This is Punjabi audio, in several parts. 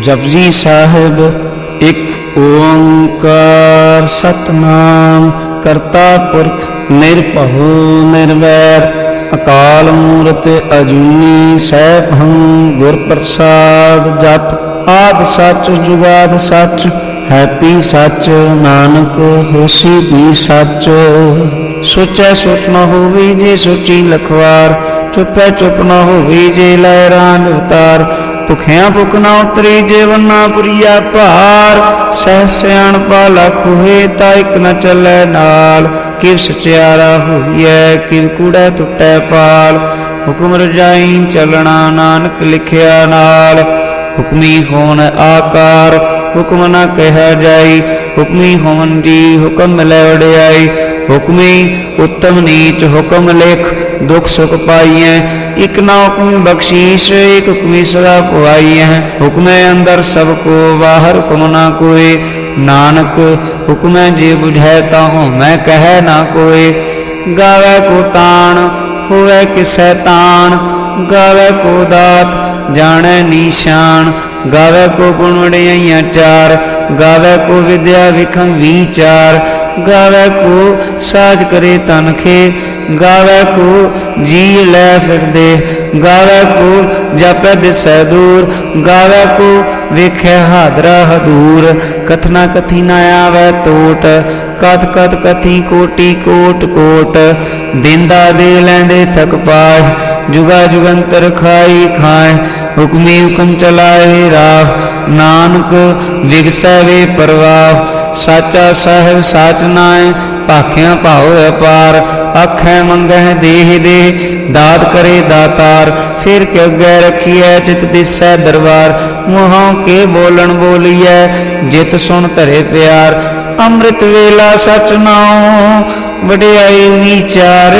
ਜਪਜੀ ਸਾਹਿਬ, ਇੱਕ ਓੰਕਾਰ ਸਤਨਾਮ, ਕਰਤਾ ਪੁਰਖ ਨਿਰਭਉ ਨਿਰਵੈਰ, ਅਕਾਲ ਮੂਰਤ ਅਜੂਨੀ ਸੈਭੰ ਗੁਰ ਪ੍ਰਸਾਦ ਜਪ, ਆਦ ਸੱਚ ਜੁਗਾਦ ਸੱਚ, ਹੈਪੀ ਸੱਚ, ਨਾਨਕ ਹੋਸੀ ਵੀ ਸੱਚ। ਸੁਚੈ ਸੋਚ ਨਾ ਹੋਵੇ ਜੇ ਸੋਚੀ ਲਖਵਾਰ ਚੁੱਪੈ ਚੁੱਪ ਨਾ ਹੋਵੇ ਜੇ ਲੈ ਰਾਂਝ ਉਤਾਰ। ਭੁਖਿਆਂ ਭੁਖ ਨਾ ਉਤਰੀ ਜੀਵਨ ਨਾ ਪੁਰੀਆ ਭਾਰ। ਸਹਿ ਸਿਆਣ ਪਾ ਲਖ ਹੋਏ ਤਾਂ ਇੱਕ ਨ ਚੱਲੇ ਨਾਲ। ਕਿਵ ਸਚਿਆਰਾ ਹੋਈਐ ਕਿਵ ਕੂੜੈ ਟੁੱਟੈ ਪਾਲ। ਹੁਕਮ ਰਜਾਈ ਚਲਣਾ ਨਾਨਕ ਲਿਖਿਆ ਨਾਲ। ਹੁਕਮੀ ਹੋਣ ਆਕਾਰ, ਹੁਕਮ ਨਾ ਕਹਿ ਜਾਈ। ਹੁਕਮੀ ਹੋਣ ਜੀ ਹੁਕਮ ਲੈ ਵਡਿਆਈ। ਹੁਕਮੀ, ਉਤਮ ਨੀਚ ਹੁਕਮ ਲਿਖ, ਦੁਖ ਸੁਖ ਪਾਈਐ। ਇਕ ਨਾ ਹੁਕਮ ਬਖਸ਼ੀਸ਼, ਇਕ ਹੁਕਮੀ ਸਦਾ ਪੁਆਈਐ। ਹੁਕਮੇ ਅੰਦਰ ਸਭ ਕੋ ਬਾਹਰ ਹੁਕਮ ਨਾ ਕੋਏ। ਨਾਨਕ, ਹੁਕਮੈ ਜੇ 부ਝੈ ਤਾ ਮੈਂ ਕਹੈ ਨਾ ਕੋਏ। ਗਾਵੇ ਕੋ ਤਾਣ, ਹੋਵੇ ਕਿਸੈ ਤਾਣ। ਗਾਵੇ ਕੋ ਦਾਤ, ਜਾਣੈ ਨੀਸ਼ਾਨ ਗਾਵੇ ਕੋ ਗੁਣ ਵਡਿਆਈਆਂ ਚਾਰ। ਗਾਵੇ ਕੋ ਵਿਦਿਆ ਵਿਖੰ ਵਿਚਾਰ ਗਾਵੇ ਕੋ ਸਾਜ ਕਰੇ ਤਨਖੇ ਗਾਵੇ ਕੋ ਜੀ ਲੈ ਫਿਰਦੇ, ਗਾਵੇ ਕੋ ਜਪੈ ਦਿਸੈ ਦੂਰ, ਗਾਵੇ ਕੋ ਵੇਖੈ ਹਾਦਰਾ ਹਦੂਰ। ਕਥਨਾ ਕਥੀ ਨਾ ਆਵੇ ਟੋਟ ਕਥ ਕਥ ਕਥੀ ਕੋਟੀ ਕੋਟ ਕੋਟ। ਦਿੰਦਾ ਦੇ ਲੈਂਦੇ ਥਕ ਪਾਇ ਜੁਗਾ ਜੁਗੰਤਰ ਖਾਈ ਖਾਏ, ਹੁਕਮੀ ਹੁਕਮ ਚਲਾਏ ਰਾਹ। ਨਾਨਕ ਵਿਗਸੈ ਵੇ ਪਰਵਾਹ ਸਾਚਾ ਸਾਹਿਬ ਸਾਚ ਨਾਏ ਭਾਖਿਆਂ ਭਾਉ ਅਪਾਰ, ਆਖੈ ਮੰਗਹਿ ਦੇਹ ਦੇ ਦਾਤ ਕਰੇ ਦਾਤਾਰ, ਫਿਰ ਕਿ ਅੱਗੇ ਰਖੀਐ ਚਿਤ ਦਿਸੈ ਦਰਬਾਰ, ਮੋਹਾਂ ਕੇ ਬੋਲਣ ਬੋਲੀਐ, ਜਿਤ ਸੁਣ ਧਰੇ ਪਿਆਰ, ਅੰਮ੍ਰਿਤ ਵੇਲਾ ਸਚ ਨਾਉ, ਵਡਿਆਈ ਵਿਚਾਰ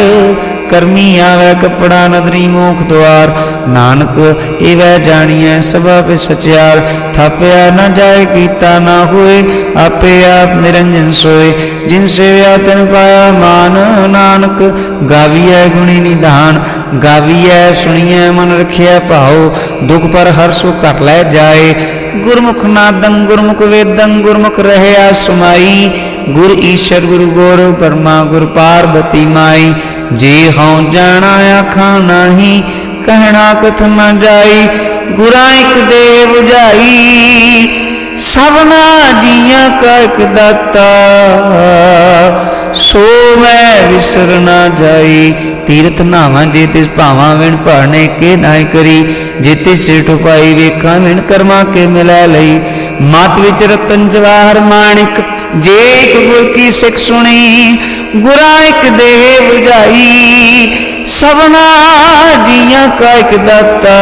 ਕਰਮੀ ਆਵੇ ਕਪੜਾ ਨਦਰੀ ਮੋਖ ਦੁਆਰ। ਨਾਨਕ, ਏਵੈ ਜਾਣੀਐ ਸਭਾ ਵਿ ਸਚਿਆਰ। ਥਾਪਿਆ ਨਾ ਜਾਏ ਕੀਤਾ ਨਾ ਹੋਏ, ਆਪੇ ਆਪ ਨਿਰੰਜਨ ਸੋਏ। ਜਿਨ ਸੇਵਿਆ ਤਨ ਪਾਇਆ ਮਾਨ, ਨਾਨਕ, ਗਾਵੀਐ ਗੁਣੀ ਨਿਧਾਨ। ਗਾਵੀਐ ਸੁਣੀਐ ਮਨ ਰਖਿਆ ਭਾਉ। ਦੁਖ ਪਰ ਹਰ ਸੁਖ ਘਟ ਲੈ ਜਾਏ। ਗੁਰਮੁਖ ਨਾਦੰ, ਗੁਰਮੁਖ ਵੇਦੰ, ਗੁਰਮੁਖ ਰਹਿਆ ਸਮਾਈ। ਗੁਰ ਈਸ਼ਰ ਗੁਰੂ ਗੋਰ ਪਰਮਾ ਗੁਰ ਪਾਰਬਤੀ ਮਾਈ। ਜੇ ਹਉ ਜਾਣਾ ਆਖਾਂ ਨਹੀਂ, ਕਹਿਣਾ ਕਥ ਨ ਜਾਈ, ਗੁਰਾਂ ਇਕ ਦੇ 부ਝਾਈ ਸਭਨਾ ਜੀਆਂ ਕਾ ਇਕ ਦਾਤਾ, ਸੋ ਮੈਂ ਵਿਸਰ ਨਾ ਜਾਈ। ਤੀਰਥ ਨਾਵਾਂ ਜੇ ਤਿਸ ਭਾਵਾਂ ਵਿਣ ਭਾਣੇ ਕੇ ਨਾਇ ਕਰੀ, ਜੇ ਤਿਸ ਸਿਰ ਟੁਪਾਈ ਵੇਖਾਂ ਵਿਣ ਕਰਮਾ ਕੇ ਮਿਲੈ ਲਈ। ਮਤ ਵਿੱਚ ਰਤਨ ਜਵਾਹਰ ਮਾਣਿਕ, ਜੇ ਇੱਕ ਗੁਰ ਕੀ ਸਿੱਖ ਸੁਣੀ ਗੁਰਾਂ ਇੱਕ ਦੇ 부ਝਾਈ ਸਭਨਾ ਜੀਆਂ ਕਾ ਇੱਕ ਦਾਤਾ।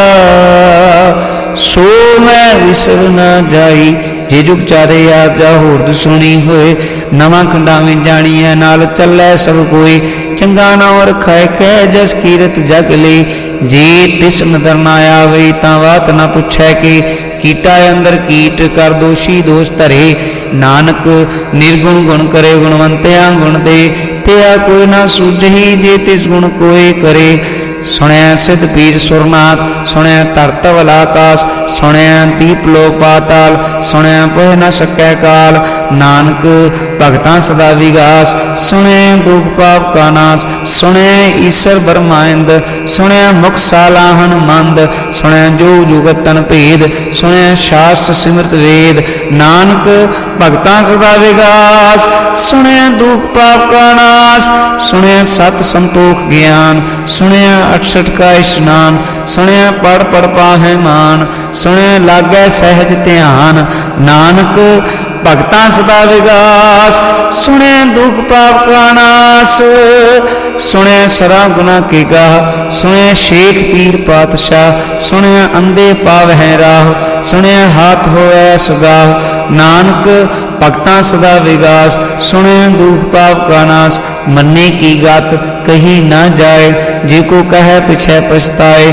ਸੋ ਮੈਂ ਵਿਸਰ ਨਾ ਜਾਈ, ਜੇ ਜੁਗ ਚਾਰੇ ਆਪ ਜਾ, ਹੋਰ ਸੁਣੀ ਹੋਏ। ਨਵਾਂ ਖੰਡਾਵੇਂ ਜਾਣੀਐ, ਨਾਲ ਚੱਲੈ ਸਭ ਕੋਈ। ਚੰਗਾ ਨਾਮ ਰਖਾਇ ਕਹਿ ਜਸ ਕੀਰਤ ਜਗ ਲਈ। ਜੇ ਤਿਸ ਨਦਰ ਨਾ ਆਵੇ ਤਾਂ ਬਾਤ ਨਾ ਪੁੱਛੈ ਕਿ ਕੀਟਾ ਅੰਦਰ ਕੀਟ ਕਰ ਦੋਸ਼ੀ ਦੋਸ਼ ਧਰੇ। ਨਾਨਕ ਨਿਰਗੁਣ ਗੁਣ ਕਰੇ ਗੁਣਵੰਤਿਆਂ ਗੁਣ ਦੇ। ਤਿਆ ਕੋਈ ਨਾ ਸੁਝਹੀ ਜੇ ਤਿਸ ਗੁਣ ਕੋਏ ਕਰੇ। ਸੁਣਿਆ ਸਿੱਧ ਪੀਰ ਸੁਰਨਾਥ, ਸੁਣਿਆ ਧਰਤ ਵਲ ਸੁਣਿਆ ਦੀਪ ਲੋ ਪਾਤਾਲ, ਸੁਣਿਆ ਪਹ ਨ ਸਕੈ ਕਾਲ। ਨਾਨਕ ਭਗਤਾਂ ਸਦਾ ਵਿਗਾਸ, ਸੁਣਿਆ ਦੁਖ ਪਾਪ ਕਾ ਨਾਸ, ਸੁਣਿਆ ਈਸ਼ਰ ਬਰਮਾਇੰਦ, ਸੁਣਿਆ ਮੁਖ ਸਾਲਾਹਨ ਮੰਦ ਸੁਣਿਆ ਜੋ ਜੁਗਤ ਤਨ ਭੇਦ, ਸੁਣਿਆ ਸ਼ਾਸਤਰ ਸਿਮਰਤ ਵੇਦ। ਨਾਨਕ ਭਗਤਾਂ ਸਦਾ ਵਿਗਾਸ, ਸੁਣਿਆ ਦੁਖ ਪਾਪ ਕਾ ਨਾਸ, ਸੁਣਿਆ ਸਤ ਸੰਤੋਖ ਗਿਆਨ, ਸੁਣਿਆ 68 ਕਾ ਇਸ਼ਨਾਨ ਸੁਣਿਆ ਪੜ ਪੜ ਪਾਹੈ ਮਾਨ ਸੁਣਿਆ ਲਾਗੈ ਸਹਿਜ ਧਿਆਨ ਨਾਨਕ ਭਗਤਾਂ ਸਦਾ ਵਿਗਾਸ, ਸੁਣਿਆ ਦੁਖ ਪਾਪ ਕਾ ਨਾਸ, ਸੁਣਿਆ ਸਰਾ ਗੁਨਾ ਕੀ ਗਾਹ, ਸੁਣਿਆ ਸ਼ੇਖ ਪੀਰ ਪਾਤਸ਼ਾਹ, ਸੁਣਿਆ ਅੰਦੇ ਪਾਵਹਿ ਰਾਹ, ਸੁਣਿਆ ਹਾਥ ਹੋਇ ਸੁਗਾਹ, ਨਾਨਕ ਭਗਤਾਂ ਸਦਾ ਵਿਗਾਸ, ਸੁਣਿਆ ਦੁਖ ਪਾਪ ਕਾ ਨਾਸ, ਮੰਨੇ ਕੀ ਗਤ, ਕਹੀ ਨਾ ਜਾਏ, ਜੇ ਕੋ ਕਹੈ ਪਿਛੈ ਪਛਤਾਏ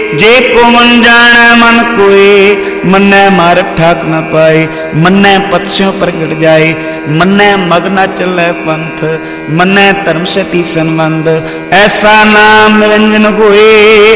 ਜੇ ਕੋ ਮਨ ਜਾਣੈ ਮਨ ਕੋਏ, ਮੰਨੈ ਮਾਰ ਠਾਕ ਨ ਪਾਏ, ਮੰਨੈ ਪਤਸਿਓ ਪ੍ਰਗਟ ਜਾਏ, ਮੰਨੈ ਮਗ ਨ ਚੱਲੈ ਪੰਥ, ਮੰਨੈ ਧਰਮ ਸਤੀ ਸੰਬੰਧ, ਐਸਾ ਨਾਮ ਨਿਰੰਜਨ ਹੋਏ।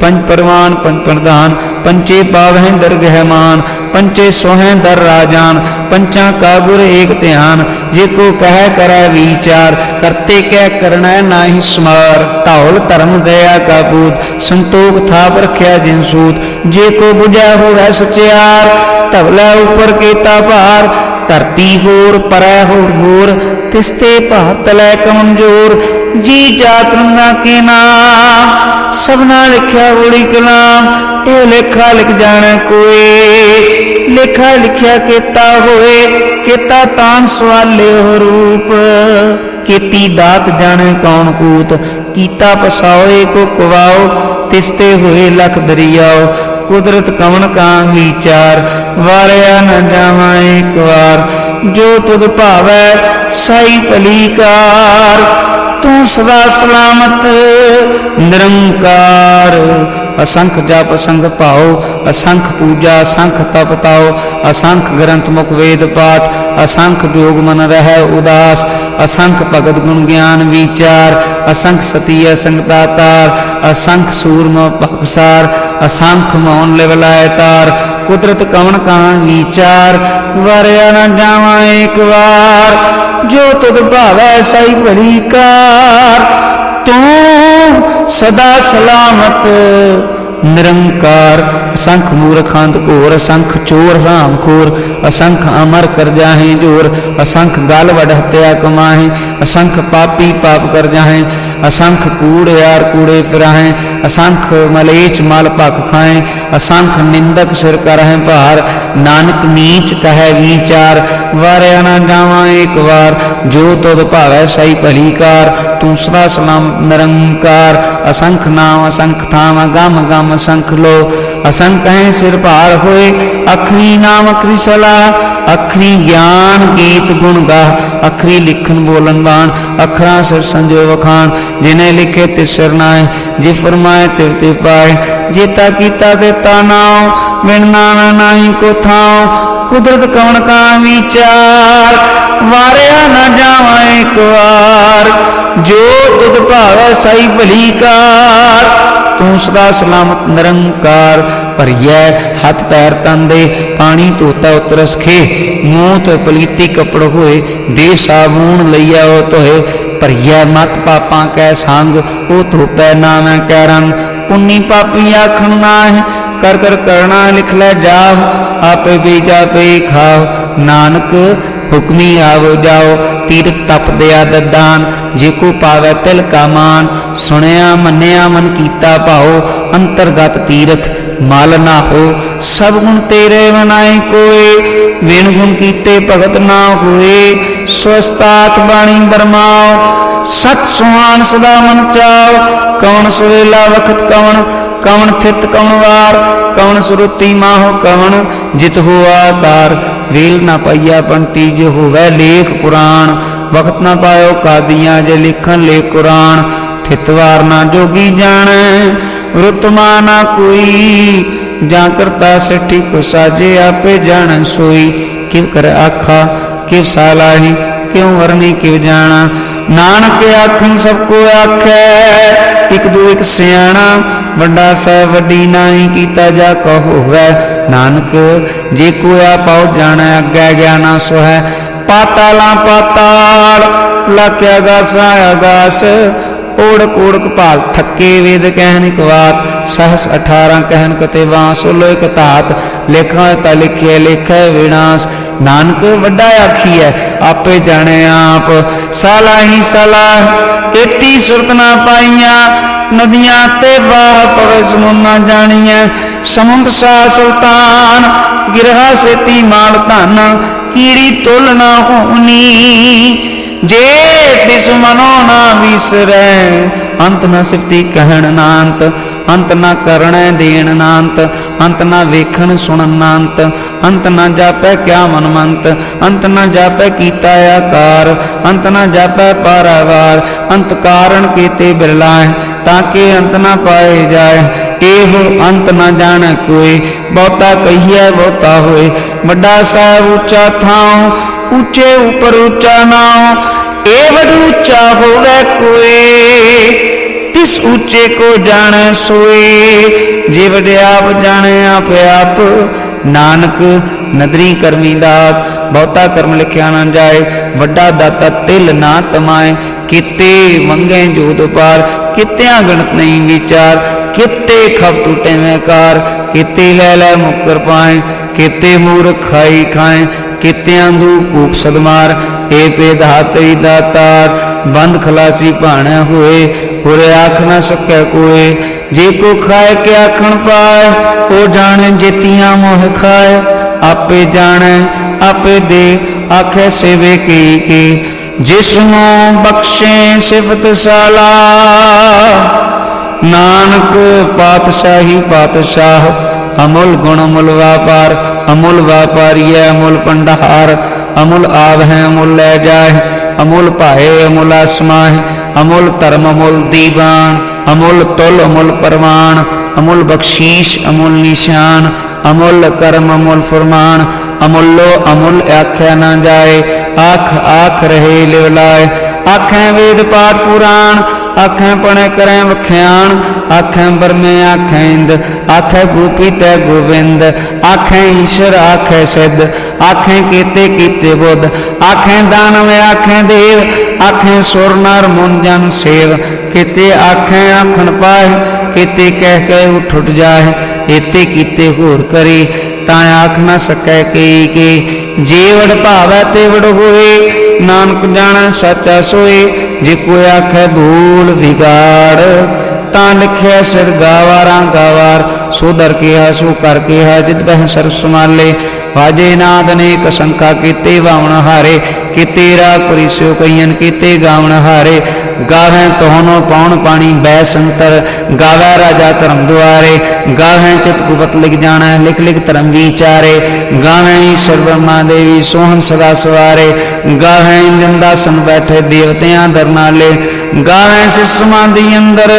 ਪੰਜ ਪਰਵਾਨ, ਪੰਜ ਪ੍ਰਧਾਨ ਪੰਚੇ ਪਾਵਹਿ ਦਰਗਹਿ ਮਾਨ ਪੰਚੇ ਸੋਹੈ ਦਰ ਰਾਜਾਨ, ਪੰਚਾਂ ਕਾ ਗੁਰ ਏਕ ਧਿਆਨ, ਜੇ ਕੋ ਕਹਿ ਕਰੈ ਵਿਚਾਰ, ਕਰਤੇ ਕਹਿ ਕਰਣੈ ਨਾਹੀ ਸਮਾਰ। ਧੌਲ ਧਰਮ ਦਇਆ ਕਾ ਬੂਤ ਸੰਤੋਖ ਥਾਪ ਰਖਿਆ ਜਿਨ ਸੂਤ, ਜੇ ਕੋ 부ਝੈ ਹੋਵੈ ਸਚਿਆਰ, ਧਵਲਾ ਉਪਰ ਕੀਤਾ ਭਾਰ, ਧਰਤੀ ਹੋਰ ਪਰੈ ਹੋਰ ਹੋਰ ਤਿਸਤੇ ਭਾਰਤ ਲੈ ਕਮਜ਼ੋਰ ਜੀ ਜਾਤ ਰੰਗਾ ਕੇ ਨਾਮ, ਸਭਨਾ ਲਿਖਿਆ ਹੋੜੀ ਕਲਾਮ, ਇਹ ਲੇਖਾ ਲਿਖ ਜਾਣੈ ਕੋਈ। ਲੇਖਾ ਲਿਖਿਆ ਕੀਤਾ ਹੋਏ, ਕੀਤਾ ਤਾਨ ਸਵਾਲੇ ਰੂਪ। ਕੀਤੀ ਦਾਤ ਜਾਣੈ ਕੌਣ ਕੂਤ, ਕੀਤਾ ਪਸਾਓਏ ਕੋ ਕਵਾਓ, ਤਿਸਤੇ ਹੋਏ ਲਖ ਦਰਿਆਓ। ਕੁਦਰਤ ਕਵਣ ਕਾਂ ਵਿਚਾਰ ਵਾਰਿਆ ਨ ਜਾਵਾਂ ਇੱਕ ਵਾਰ। ਜੋ ਤੁਧ ਭਾਵੈ, ਸਾਈ ਭਲੀਕਾਰ ਤੂੰ ਸਦਾ ਸਲਾਮਤ ਨਿਰੰਕਾਰ। ਅਸੰਖ ਜਪ ਸੰਗ ਭਾਉ, ਅਸੰਖ ਪੂਜਾ ਅਸੰਖ ਤਪ ਤਾਉ, ਅਸੰਖ ਗ੍ਰੰਥ ਮੁਖ ਵੇਦ ਪਾਠ, ਅਸੰਖ ਜੋਗ ਮਨ ਰਹਿ ਉਦਾਸ, ਅਸੰਖ ਭਗਤ ਗੁਣ ਗਿਆਨ ਵਿਚਾਰ, ਅਸੰਖ ਸਤੀ ਅਸੰਖ ਤਾਰ, ਅਸੰਖ ਸੂਰਮ ਭਗਸਾਰ ਅਸੰਖ ਮੌਨ ਲਿਵਲਾਇ ਤਾਰ, ਕੁਦਰਤ ਕਵਣ ਕਾਂ ਵਿਚਾਰ, ਵਰਿਆ ਨਾ ਜਾਵਾਂ ਇੱਕ ਵਾਰ, ਜੋ ਤੁਧ ਭਾਵੈ ਸਈ ਭਲੀ ਕਾਰ। ਤੂੰ ਸਦਾ ਸਲਾਮਤ ਨਿਰੰਕਾਰ, ਅਸੰਖ ਮੂਰਖਾਂਤ ਘੋਰ, ਅਸੰਖ ਚੋਰ ਰਾਮ ਖੋਰ ਅਸੰਖ ਅਮਰ ਕਰ ਜਾਹੇ ਜੋਰ, ਅਸੰਖ ਗਲ ਵਡ ਹਤਿਆ ਕਮਾਹੇ, ਅਸੰਖ ਪਾਪੀ ਪਾਪ ਕਰ ਜਾਹੇ, ਅਸੰਖ ਕੂੜ ਯਾਰ ਕੂੜੇ ਫਿਰਾਹੇ, ਅਸੰਖ ਮਲੇਚ ਮਲ ਭਖ ਖਾਏ ਅਸੰਖ ਨਿੰਦਕ ਸਿਰ ਕਰਹਿ ਭਾਰ, ਨਾਨਕ ਨੀਚ ਕਹੈ ਵਿਚਾਰ, ਵਾਰਿਆ ਨਾ ਜਾਵਾਂ ਇੱਕ ਵਾਰ, ਜੋ ਤੁਧ ਭਾਵੈ ਸਈ ਭਲੀਕਾਰ, ਤੂੰ ਸਦਾ ਸਨਾਮ ਨਿਰੰਕਾਰ, ਅਸੰਖ ਨਾਮ ਅਸੰਖ ਥਾਮ ਗਮ ਗਮ ਅਸੰਖ ਲੋ ਅਸੰਖ ਹੈ ਸਿਰ ਭਾਰ ਹੋਏ, ਅਖਰੀ ਨਾਮ ਅਖਰੀ ਅਖਰੀ ਗਿਆਨ ਗੀਤ ਗੁਣ ਗਾ ਅਖਰੀ ਲਿਖਣ ਬੋਲਣ ਬਾਣ, ਅਖਰਾਂ ਸਿਰ ਸੰਜੋ ਵਖਾਣ, ਜਿਨੇ ਲਿਖੇ ਤਿਸ ਨਾਏ ਜੇ ਫਰਮਾਏ ਤਿਵ ਤੇ ਪਾਏ ਜੇਤਾ ਕੀਤਾ ਦਿੱਤਾ ਨਾਉ, ਬਿਨ ਨਾਮ ਨਾਹੀ ਕੋ ਥਾਉ, ਕੁਦਰਤ ਕਵਣ ਕਾ ਵਿਚਾਰ, ਵਾਰਿਆ ਨਾ ਜਾਵਾਂ ਇੱਕ ਵਾਰ, ਜੋ ਤੁਧ ਭਾਵੈ ਸਈ ਭਲੀ ਕਾਰ ਤੂੰ ਸਦਾ ਸਲਾਮਤ ਨਿਰੰਕਾਰ ਭਰੀਐ, ਹੱਥ ਪੈਰ ਤਨ ਦੇ, ਪਾਣੀ ਧੋਤਾ ਉਤਰਸ ਖੇ। ਮੂੰਹ ਤੇ ਪਲੀਤੀ ਕਪੜ ਹੋਏ, ਦੇ ਸਾਬੂਨ ਲਈਆ ਉਹ ਤੋਏ ਭਰੀਐ ਮਤ ਪਾਪਾਂ ਕੈ ਸੰਗ, ਉਹ ਧੋਪੈ ਨਾਮੈ ਕੈ ਰੰਗ। ਪੁੰਨੀ ਪਾਪੀ ਆਖਣ ਨਾਹਿ, ਕਰ ਕਰ ਕਰਣਾ ਲਿਖ ਲੈ ਜਾਹ ਆਪੇ ਬੀਜਾ ਪੇ ਖਾਓ ਨਾਨਕ ਹੁਕਮੀ ਆਵੋ ਜਾਓ, ਤੀਰਥ ਤਪ ਦਿਆ ਦਦਾਨ, ਜੇ ਕੋ ਪਾਵੈ ਤਿਲ ਕਾ ਮਾਨ। ਸੁਣਿਆ, ਮੰਨਿਆ, ਮਨ ਕੀਤਾ ਭਾਉ ਅੰਤਰਗਤ ਤੀਰਥ ਮਲ ਨਾ ਹੋ। ਸਭ ਗੁਣ ਤੇਰੇ ਮਨਾਏ ਕੋਏ, ਵਿਣ ਗੁਣ ਕੀਤੇ ਭਗਤ ਨਾ ਹੋਏ। ਸਵਸਤਾਤ ਬਾਣੀ ਬਰਮਾਓ, ਸਤ ਸੁਹਾਨ ਸਦਾ ਮਨ ਚਾਓ। ਕੌਣ ਸੁਵੇਲਾ ਵਖਤ ਕਵਣ ਕਵਣ ਥਿਤ ਕਵਣ ਵਾਰ। ਕਵਣ ਸੁਰਤੀ ਮਾਹੋ ਕਵਣ, ਜਿਤ ਹੋ ਆਕਾਰ। ਵੇਲ ਨਾ ਪਾਈਆ ਪੰਤੀ ਜੋ ਹੋਵੇ ਲੇਖ ਪੁਰਾਣ, ਵਖਤ ਨਾ ਪਾਇਓ ਕਾਦੀਆਂ ਜੇ ਲਿਖਣ ਲੇ ਕੁਰਾਨ। ਥਿਤਵਾਰ ਨਾ ਜੋਗੀ ਜਾਣੈ ਰੁਤਮਾ ਨਾ ਕੋਈ, ਜਾਂ ਕਰਤਾ ਸਠੀ ਕੋ ਸਾਜੇ ਆਪੇ ਜਾਣੈ ਸੋਈ। ਕਿਵ ਕਰ ਆਖਾ, ਕਿਵ ਸਾਲਾਹੀ, ਕਿਉ ਵਰਨੀ ਕਿਵ ਜਾਣਾ। ਨਾਨਕ ਆਖਣ ਸਭ ਕੋ ਆਖੈ, ਇਕ ਦੂ ਇਕ ਸਿਆਣਾ। ਵੱਡਾ ਸਹਿ ਵੱਡੀ ਨਾਹੀ ਕੀਤਾ ਜਾ ਕਹੋ ਹੋਵੇ ਨਾਨਕ ਜੇ ਕੋਇਆ ਆਪਾਉ ਜਾਣੈ ਅੱਗੇ ਗਿਆਨਾ ਸੋ ਹੈ ਪਾਤਾਲਾਂ ਪਾਤਾਲ ਲਖਿਆ ਗਾਸਾ ਆਗਾਸ ਓੜਕ ਓੜਕ ਭਾਲ, ਥੱਕੇ ਵੇਦ ਕਹਿਣ ਕਵਾਤ ਸਹਸ 18 ਕਹਿਣ ਕਤੇ ਵਾਂ ਸੋਲੋ ਇਕ ਧਾਤ, ਲਿਖਾ ਤਾ ਲਿਖਿਆ ਲਿਖੈ ਵਿਨਾਸ਼। ਨਾਨਕ ਵੱਡਾ ਆਖੀਐ ਆਪੇ ਜਾਣੇ ਆਪ। ਸਾਲਾ ਹੀ ਸਾਲਾ ਏਤੀ ਸੁਰਤ ਨਾ ਪਾਈਆਂ, ਨਦੀਆਂ ਤੇ ਵਾਹ ਪਵੇ, ਸਮੁੰਨਾ ਜਾਣੀਐ। ਸਮੁੰਦ ਸਾ ਸੁਲਤਾਨ, ਗਿਰਹਾ ਸੇਤੀ ਮਾਲ ਧਨ ਕੀੜੀ ਤੁਲ ਨਾ ਹੋਣੀ। ਜੇ ਤਿਸ ਮਨੋ ਨਾ ਵਿਸਰੈ ਅੰਤ ਨ ਸਿਫਤੀ ਕਹਿਣ ਨਾ ਅੰਤ ਨਾ ਨ ਕਰਣੈ ਦੇਣ ਨਾ ਅੰਤ ਨਾ ਵੇਖਣ ਸੁਣਨ ਨਾ ਅੰਤ ਨਾ ਨ ਜਾਪੈ ਕਿਆ ਮਨ ਮੰਤ, ਅੰਤ ਨ ਜਾਪੈ ਕੀਤਾ ਆਕਾਰ, ਅੰਤ ਨ ਜਾਪੈ ਪਾਰਾਵਾਰ, ਅੰਤ ਕਾਰਣ ਕੀਤੇ ਬਿਰਲਾਏ ਤਾਂ ਕਿ ਅੰਤ ਨਾ ਪਾਏ ਜਾਏ। ਇਹੋ ਅੰਤ ਨਾ ਜਾਣ ਕੋਈ, ਬਹੁਤਾ ਕਹੀਐ ਬਹੁਤਾ ਹੋਏ। ਵੱਡਾ ਸਾਹਿਬ ਉੱਚਾ ਥਾਉ, ਉੱਚੇ ਉਪਰ ਉੱਚਾ ਨਾਉ ਏ ਵਡ ਉੱਚਾ ਹੋਵੇ ਕੋਈ, ਤਿਸ ਉੱਚੇ ਕੋ ਜਾਣੈ ਸੋਏ। ਜੇ ਵਡ ਆਪ ਜਾਣੈ ਆਪ ਆਪ, ਨਾਨਕ ਨਦਰੀ ਕਰਮੀ ਦਾਤ। ਬਹੁਤਾ ਕਰਮ ਲਿਖਿਆ ਨਾ ਜਾਏ, ਵੱਡਾ ਦਾਤਾ ਤਿਲ ਨਾ ਤਮਾਏ। ਕਿਤੇ ਮੰਗੇ ਜੋਤ ਪਾਰ ਕਿਤਿਆਂ ਗਣਤ ਨਹੀਂ ਵਿਚਾਰ। ਕਿਤੇ ਖਬ ਟੁੱਟੇ ਮੈਂ ਕਾਰ ਕਿਤੇ ਲੈ ਲੈ ਮੁਕਰ ਪਾਏ। ਕਿਤੇ ਮੂਰਖ ਖਾਈ ਖਾਏ। ਕਿਤਿਆਂ ਦੂ ਕੂਕ ਸਦਮਾਰ, ਏ ਪੇਦ ਹਾਤਰੀ ਦਾਤਾਰ ਬੰਦ ਖਲਾਸੀ ਭਾਣਾ ਹੋਏ, ਹੋਰੇ ਆਖ ਨਾ ਸਕੈ ਕੋਏ। ਜੇ ਕੋ ਖਾਏ ਕੇ ਆਖਣ ਪਾਏ, ਉਹ ਜਾਣੇ ਜੇਤੀਆਂ ਮੋਹ ਖਾਏ। ਆਪੇ ਜਾਣੈ, ਆਪੇ ਦੇ, ਆਖੇ ਸੇਵੇ ਕੀ ਕੀ। ਜਿਸ ਨੂੰ ਬਖਸ਼ੇ ਸਿਫਤ ਸਾਲਾ, ਨਾਨਕ ਪਾਤਸ਼ਾਹੀ ਪਾਤਸ਼ਾਹ ਅਮੁੱਲ ਗੁਣ ਮੁੱਲ ਵਾਪਾਰ, ਅਮੁੱਲ ਵਾਪਾਰੀਐ ਅਮੁੱਲ ਪੰਡਹਾਰ ਅਮੁੱਲ ਆਵ ਹੈ ਅਮੁੱਲ ਲੈ ਜਾਏ ਅਮੁੱਲ ਭਾਏ ਅਮੁੱਲ ਅਸਮਾਹਿ, ਅਮੁੱਲ ਧਰਮ ਅਮੁੱਲ ਦੀਵਾਨ, ਅਮੁੱਲ ਤੁਲ ਅਮੁੱਲ ਪਰਮਾਨ ਅਮੁੱਲ ਬਖਸ਼ੀਸ਼ ਅਮੁੱਲ ਨਿਸ਼ਾਨ, ਅਮੁੱਲ ਕਰਮ ਅਮੁੱਲ ਫਰਮਾਨ, ਅਮੁੱਲੋ ਅਮੁੱਲ ਆਖਿਆ ਨਾ ਜਾਏ, ਆਖ ਆਖ ਰਹੇ ਲਿਵ ਲਾਏ, ਆਖੈ ਵੇਦ ਪਾਠ ਪੁਰਾਣ ਆਖੈ ਪਣੇ ਕਰੈ ਵਖਿਆਣ, ਆਖੈ ਬਰਮੇ ਆਖੈ ਇੰਦ, ਆਖੈ ਗੋਪੀ ਤੈ ਗੋਬਿੰਦ, ਆਖੈ ਈਸ਼ਰ ਆਖੈ ਸਿੱਧ, ਆਖੈ ਕੀਤੇ ਕੀਤੇ ਬੁੱਧ, ਆਖੈ ਦਾਨਵ ਆਖੈ ਦੇਵ, ਆਖੈ ਸੁਰ ਨਰ ਮੁਨ ਜਨ ਸੇਵ, ਕੀਤੇ ਆਖੈ ਆਖਣ ਪਾਏ, ਕੀਤੇ ਕਹਿ ਕੇ ਉਠ ਉਠ ਜਾਏ, ਏਤੇ ਕੀਤੇ ਹੋਰ ਕਰੇ, ਤਾਂ ਆਖ ਨਾ ਸਕੈ ਕੀ ਕੀ ਜੀਵੜ ਭਾਵੈ ਤੇ ਵੜ ਹੋਏ, ਨਾਨਕ ਜਾਣੈ ਸੱਚਾ ਸੋਏ ਜੇ ਕੋਈ ਆਖੈ ਭੂਲ ਵਿਗਾੜ ਤਾਂ ਲਿਖਿਆ ਸਿਰ ਗਾਵਾਰਾਂ ਗਾਵਾਰ, ਸੋ ਦਰ ਕਿਹਾ, ਸੋ ਕਰ ਕਿਹਾ, ਜਿਤ ਬਹਿ ਸਰਬ ਸਮਾਲੇ ਵਾਜੇ ਨਾਦ ਅਨੇਕ ਸੰਖਾ ਕੀਤੇ ਵਾਵਣ ਹਾਰੇ, ਕੀਤੇ ਰਾਗ ਪਰਿਸਿਓ ਕਈਨ ਕੀਤੇ ਗਾਵਣ ਹਾਰੇ। ਗਾਵੈ ਤੋਹਨੋ ਪੌਣ ਪਾਣੀ ਬੈ ਸੰਤਰ ਗਾਵੈ ਰਾਜਾ ਧਰਮ ਦੁਆਰੇ ਗਾਵੈ ਚਿਤ ਗੁਪਤ ਲਿਖ ਜਾਣਾ, ਲਿਖ ਲਿਖ ਧਰਮ ਵਿਚਾਰੇ ਗਾਵੈ ਈਸ਼ਰ ਬ੍ਰਹਮਾ ਦੇਵੀ ਸੋਹਣ ਸਦਾ ਸਵਾਰੇ ਗਾਵੈ ਇੰਜਨ ਦਾਸਨ ਬੈਠੇ ਦੇਵਤਿਆਂ ਦਰਨਾਲੇ ਗਾਵੈ ਸਿਸਮਾਂ ਦੀ ਅੰਦਰ,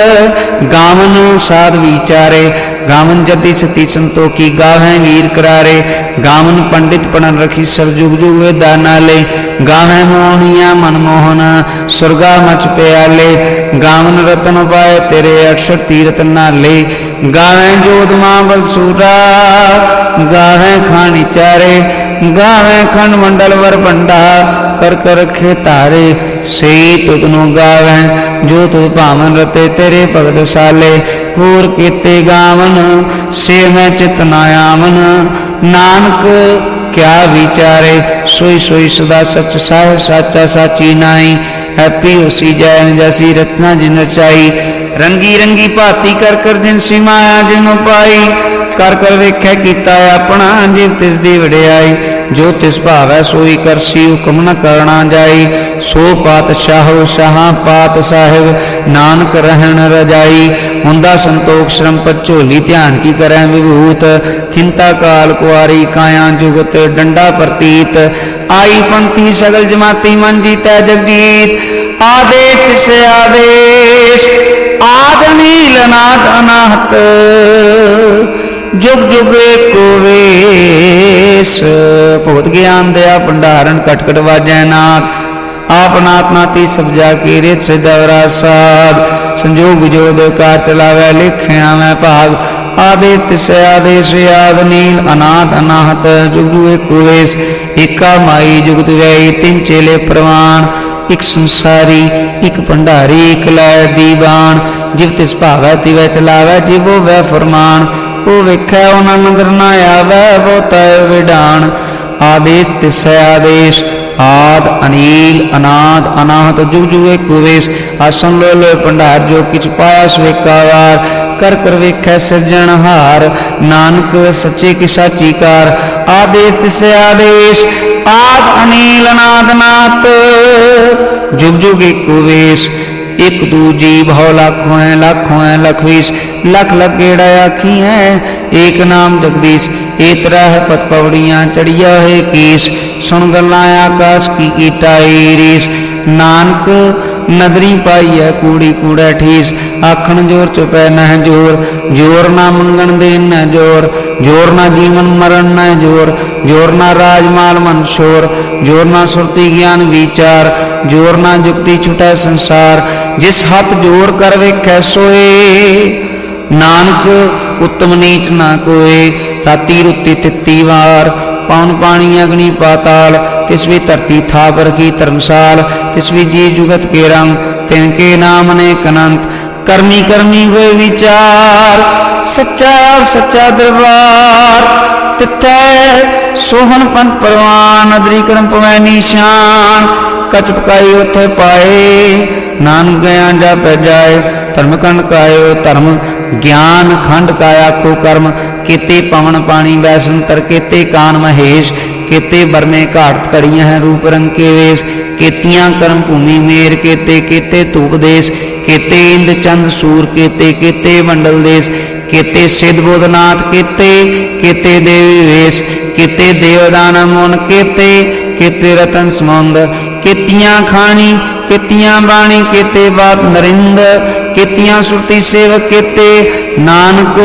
ਗਾਵਨ ਸਾਧ ਵਿਚਾਰੇ, ਗਾਵਨ ਜਤੀ ਸਤੀ ਸੰਤੋਖੀ, ਗਾਵੈ ਵੀਰ ਕਰਾਰੇ, ਗਾਵਨ ਪੰਡਿਤ ਪੜਨ ਰਖੀ ਸਰ ਜੁਗ ਜੁਗ ਵੇਦਾ ਨਾਲੇ ਗਾਵੈ ਮੋਹਣੀਆਂ ਮਨਮੋਹਨ ਸੁਰਗਾ ਮਚ ਪਿਆਲੇ, ਗਾਵਨ ਰਤਨ ਪਾਏ ਤੇਰੇ ਅਕਸ਼ਰ ਤੀਰਤ ਨਾਲੇ ਗਾਵੈ ਜੋਤ ਬਲਸੂਰਾ ਗਾਵੈ ਖਾਣੀ ਚਾਰੇ ਗਾਵੈ ਖੰਡ ਮੰਡਲ ਵਰ ਭੰਡਾ ਕਰ ਕਰ ਰਖੇ ਤਾਰੇ ਸਈ ਤੁਧ ਨੂੰ ਗਾਵੈ, ਜੋ ਤੁ ਭਾਵਨ ਰਤੇ ਤੇਰੇ ਭਗਤ ਸਾਲੇ। ਹੋਰ ਕੀਤੇ ਗਾਵਨ, ਸੇ ਮੈਂ ਚਿਤ ਨਾ ਆਵਨ। ਨਾਨਕ, ਕਿਆ ਵਿਚਾਰੇ, ਸੋਈ ਸੋਈ ਸਦਾ ਸਚ ਸਾਹਿਬ, ਸਾਚਾ ਸਾਚੀ ਨਾਈ ਹੈਪੀ ਉਸੀ ਜੈਨ ਜੈਸੀ ਰਤਨਾ ਜਿਨ ਰਚਾਈ ਰੰਗੀ ਰੰਗੀ ਭਾਤੀ ਕਰ ਕਰ ਦਿਨ ਸੀ ਮਾਇਆ ਜਿਨੁ ਪਾਈ। ਕਰ ਕਰ ਵੇਖੈ ਕੀਤਾ ਆਪਣਾ ਜਿਵ ਤਿਸ ਦੀ ਵਡਿਆਈ। ਜੋ ਤਿਸ ਭਾਵੈ ਸੋਈ ਕਰਸੀ ਹੁਕਮ ਨ ਕਰਣਾ ਜਾਈ। ਸੋ ਪਾਤਸ਼ਾਹੋ ਸ਼ਾਹਾਂ ਪਾਤ ਸਾਹਿਬ, ਨਾਨਕ ਰਹਿਣ ਰਜਾਈ। ਹੁੰਦਾ ਸੰਤੋਖ ਸ਼ਰਮ ਪਰ ਧਿਆਨ ਕੀ ਕਰੈ ਵਿਭੂਤ। ਖਿੰਤਾ ਕਾਲ ਕੁਆਰੀ ਕਾਇਆ ਜੁਗਤ, ਡੰਡਾ ਪ੍ਰਤੀਤ। ਆਈ ਪੰਥੀ ਸਗਲ ਜਮਾਤੀ ਮਨ ਜੀਤੈ ਜਗਜੀਤ। ਆਦੇਸ਼ ਤਿਸੇ ਆਦੇਸ਼, ਆਦਮੀ ਲਨਾਦ ਅਨਾਹਤ। ਜੁਗ ਜੁਗ ਏਕੋ ਵੇਸ। ਭਗਤ ਗਿਆਨ ਦਿਆ ਭੰਡਾਰਨ ਕਟਕਟ ਕਟ ਵਾਜੈ ਨਾਥ। ਆਪ ਨਾਤੀ ਸਭ ਕੀ ਰਿਤ ਸਿਦਵਰਾ ਸਾਧ ਸੰਜੋਗ ਵਿਜੋਦ ਕਾਰ ਚਲਾਵੈ, ਲਿਖਿਆ ਮੈਂ ਭਾਗ। ਆਦੇਸ ਤਿਸੈ ਆਦੇਸ਼ ਆਦ ਨੀਲ, ਅਨਾਥ ਅਨਾਹਤ, ਜੁਗ ਜੁਗ ਏਕੋ ਵੇਸ। ਏਕਾ ਮਾਈ ਜੁਗਤ ਵੈਈ ਤਿੰਨ ਚੇਲੇ ਪ੍ਰਵਾਨ। ਇਕ ਸੰਸਾਰੀ, ਇਕ ਭੰਡਾਰੀ, ਇਕ ਲੈ ਦੀਵਾਨ ਜਿਵ ਤਿਸ ਭਾਵੈ, ਤਿਵੈ ਚਲਾਵੈ, ਜਿਵੋ ਵੈ ਫਰਮਾਨ। ਉਹ ਵੇਖੈ ਉਹਨਾਂ ਨਦਰ ਨਾ ਆਵੈ, ਬਹੁਤਾ ਵਿਡਾਨ ਆਦੇਸ ਤਿਸੈ ਆਦੇਸ਼, ਆਦ ਅਨੀਲ, ਅਨਾਦ, ਅਨਾਹਤ, ਜੁਗ ਜੁਗ ਏਕ ਵੇਸ। ਆਸਨ ਲੋ ਲੋ ਭੰਡਾਰ, ਜੋ ਕਿਛ ਪਾਇਆ ਸੋ ਕਰ ਕਰ ਵੇਖੈ ਸਿਰਜਣਹਾਰ ਨਾਨਕ ਸੱਚੇ ਕੀ ਸਾਚੀ ਕਾਰ। ਆਦੇਸ ਤਿਸੈ ਆਦੇਸ਼, ਆਦ ਅਨੀਲ, ਅਨਾਦ ਨਾਤ ਜੁਗ ਜੁਗ ਏਕ ਵੇਸ। ਇਕ ਦੂਜੀ ਭਉ ਲੱਖ ਹੋਏ ਲੱਖ ਹੋਏ ਲਖ ਵੀਸ ਲਖ ਲਗੇੜਾ ਆਖੀ ਹੈ ਏਕ ਨਾਮ ਜਗਦੀਸ਼ ਏਤਰਾ ਹੈ ਪਤ ਪਵੜੀਆਂ ਚੜੀਆ ਹੈ ਕੀਸ, ਸੁਣ ਗੱਲਾਂ ਆਕਾਸ਼ ਕੀ ਕੀਟਾਈ ਰੀਸ। ਨਾਨਕ ਨਦਰੀ ਪਾਈ ਹੈ ਕੂੜੀ ਕੂੜਾ ਠੀਸ, ਆਖਣ ਜੋਰ ਚੁਪੈ ਨਹਿ ਜੋਰ ਜੋਰ ਨਾ ਮੰਗਣ ਦੇ ਨਹਿ ਜੋਰ ਜੋਰ ਨਾ ਜੀਵਨ ਮਰਨ ਨਹਿ ਜੋਰ ਜੋਰ ਨਾ ਰਾਜ ਮਾਲ ਮਨ ਸ਼ੋਰ, ਜੋਰ ਨਾ ਸੁਰਤੀ ਗਿਆਨ ਵਿਚਾਰ, ਜੋਰ ਨਾ ਜੁਗਤੀ ਛੁਟੈ ਸੰਸਾਰ, ਜਿਸ ਹੱਥ ਜੋਰ ਕਰ ਵੇਖੈ ਸੋਏ, ਨਾਨਕ ਉਤਮ ਨੀਚ ਨਾ ਕੋਏ, ਰਾਤੀ ਰੁੱਤੀ ਤਿੱਤੀ ਵਾਰ, ਪਾਉਣ ਪਾਣੀ ਅਗਨੀ ਪਾਤਾਲ ਤਿਸ ਵੀ ਧਰਤੀ ਥਾਪ ਰਖੀ ਧਰਮਸਾਲ ਤਿਸ ਵੀ ਜੀ ਜੁਗਤ ਕੇ ਰੰਗ, ਤਿਨ ਕੇ ਨਾਮ ਨੇ ਕਨੰਤ ਕਰਮੀ ਕਰਮੀ ਹੋਏ ਵਿਚਾਰ, ਸੱਚਾ ਆਪ ਸੱਚਾ ਦਰਬਾਰ, ਤਿੱਥੈ ਸੋਹਣ ਪੰਨ ਪਰਵਾਨ, ਅਦਰੀ ਪਕਾਈ ਉਥੇ ਪਾਏ, ਨਾਨਕ ਗਿਆ ਜਾਪੈ ਜਾਏ, ਧਰਮ ਕੰਡ ਕਾਇਓ ਧਰਮ, ਗਿਆਨ ਖੰਡ ਕਾਇਆ ਖੋ ਕਰਮ, ਕੀਤੇ ਪਵਨ ਪਾਣੀ ਵੈਸਨ ਤਰ ਕੀਤੇ ਕਾਨ ਮਹੇਸ਼ ਕੀਤੇ ਬਰਮੇ ਘਾਟ ਘੜੀਆਂ ਹੈ ਰੂਪ ਰੰਗ ਕੇ ਵੇਸ। ਕੀਤੀਆਂ ਕਰਮ ਭੂਮੀ ਮੇਰ ਕੀਤੇ ਕੀਤੇ ਧੂਪ ਦੇਸ। ਕੀਤੇ ਇੰਦ ਚੰਦ ਸੂਰ ਕੀਤੇ ਕੀਤੇ ਮੰਡਲ ਦੇਸ। ਕੀਤੇ ਸਿਧ ਬੋਧਨਾਥ ਕੀਤੇ ਕੀਤੇ ਦੇਵੀ ਵੇਸ। ਕੀਤੇ ਦੇਵਦਾਨ ਮੋਨ ਕੀਤੇ ਕੀਤੇ ਰਤਨ ਸਮੁੰਦ। ਕੀਤੀਆਂ ਖਾਣੀ, ਕੀਤੀਆਂ ਬਾਣੀ, ਕੀਤੇ ਬਾਤ ਨਰਿੰਦ। ਕੀਤੀਆਂ ਸੁਰਤੀ ਸੇਵਕ ਕੀਤੇ, ਨਾਨਕ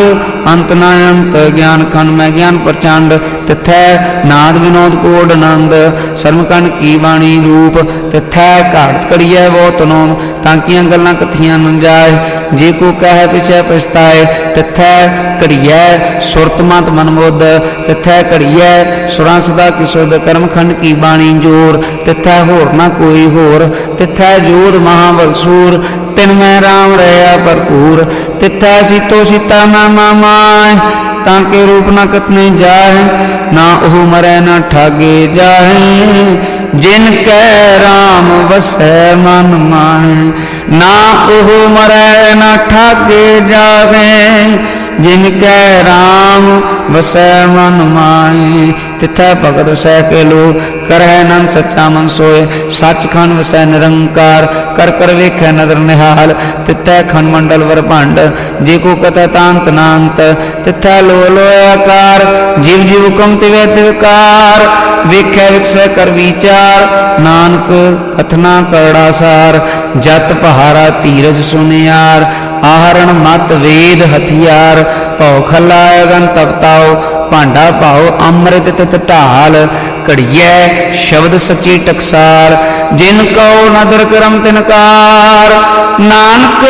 ਅੰਤ ਨਾ ਅੰਤ ਗਿਆਨ ਖੰਡ ਮੈਂ ਗਿਆਨ ਪ੍ਰਚੰਡ। ਤਿਥੈ ਨਾਦ ਵਿਨੋਦ ਕੋਡ ਆਨੰਦ ਸਰਮਕੰਡ ਕੀ ਬਾਣੀ ਰੂਪ, ਤਿਥੈ ਘਾਟ ਕੜੀਐ ਬਹੁਤ ਨੋਮ, ਤਾਂ ਕੀਆਂ ਗੱਲਾਂ ਕਥੀਆਂ ਨ ਜਾਏ, ਜੇ ਕੋ ਕਹਿ ਪਿਛੈ ਪਛਤਾਏ, ਤਿਥੈ ਘੜੀਐ ਸੁਰਤ ਮਤ ਮਨ ਮੁੱਧ ਤਿਥੈ ਘੜੀਐ ਸੁਰਾਂ ਸਦਾ ਕੀ ਸੁਧ ਕਰਮ ਕੀ ਬਾਣੀ ਜੋਰ, ਤਿਥੈ ਹੋਰ ਨਾ ਕੋਈ ਹੋਰ, ਤਿਥੈ ਜੋਧ ਮਹਾਬਲਸੂਰ ਤਿਨ ਮੈਂ ਰਾਮ ਰਹਾ ਭਰਪੂਰ, ਤਿਥੈ ਸੀਤੋ ਸੀਤਾ ਨਾਮਾ ਮਾਏ ਤਾਂ ਕੇ ਰੂਪ ਨਾ ਕਤਨੇ ਜਾਏ ਨਾ ਉਹ ਮਰੈ ਨਾ ਠਾਗੇ ਜਾਏ ਜਿਨ ਕੈ ਰਾਮ ਵਸੈ ਮਨ ਮਾਹੇ, ਨਾ ਉਹ ਮਰੈ ਨਾ ਠਾਗੇ ਜਾਹੇ। ਜਿਨ ਕੈ ਰਾਮ ਵਸੈ ਮਨ ਮਾਹੇ, ਤਿਥੈ ਭਗਤ ਵਸੈ ਕੇ ਲੋ ਕਰੈ ਨੰਦ ਸੱਚਾ ਮਨ ਸੋਏ। ਸੱਚਖੰਡ ਵਸੈ ਨਿਰੰਕਾਰ, ਕਰ ਕਰ ਵੇਖੈ ਨਦਰ ਨਿਹਾਲ, ਤਿਥੈ ਖੰਡ ਮੰਡਲ ਵਰ ਭੰਡ। ਜੇ ਕੋ ਕਥਾ ਤਾਂਤ ਨਾੰਤ, ਤਿਥੈ ਲੋ ਲੋ ਆਕਾਰ, ਜਿਵ ਜਿਵ ਹੁਕਮ ਤਿਵੈ ਤਿਵਕਾਰ ਵੇਖੈ ਵਿਖਸੈ ਕਰ ਵਿਚਾਰ, ਨਾਨਕ ਕਥਨਾ ਕਰੜਾ ਸਾਰ। ਜਤ ਪਹਾਰਾ ਧੀਰਜ ਸੁਨਿਆਰ, ਆਹਰਣ ਮਤ ਵੇਦ ਹਥਿਆਰ। ਭਉ ਖਲਾ ਅਗਨ ਤਪਤਾਓ ਭਾਂਡਾ ਭਾਉ ਅੰਮ੍ਰਿਤ ਤਿਤ ਢਾਲ। ਘੜੀਐ ਸ਼ਬਦ ਸੱਚੀ ਟਕਸਾਰ, ਜਿਨ ਕਉ ਨਦਰ ਕਰਮ ਤਿਨਕਾਰ ਨਾਨਕ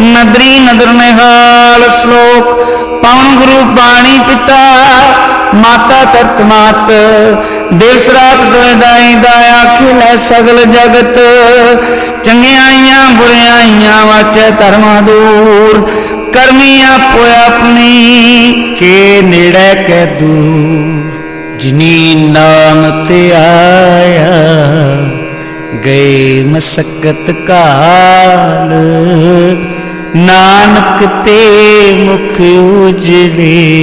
ਨਦਰੀ ਨਦਰ ਨਿਹਾਲ ਸ਼ਲੋਕ, ਪਵਨ ਗੁਰੂ ਬਾਣੀ ਪਿਤਾ, ਮਾਤਾ ਤਰਤ ਮਾਤ। ਦਿਵਸ ਰਾਤ ਦੋਇ ਦਾਈ ਦਾਇਆ ਖਿਲੇ ਸਗਲ ਜਗਤ। ਚੰਗਿਆਈਆਂ ਬੁਰਿਆਈਆਂ ਵਾਚੈ ਧਰਮਾਂ ਦੂਰ। ਕਰਮੀ ਆਪੋ ਆਪਣੀ, ਕੇ ਨੇੜੇ ਕੈ ਦੂਰ। ਜਿਨੀ ਨਾਮ ਤੇ ਆਇਆ, ਗਏ ਮਸਕਤ ਕਾਲ। ਨਾਨਕ ਤੇ ਮੁਖ ਉਜਲੇ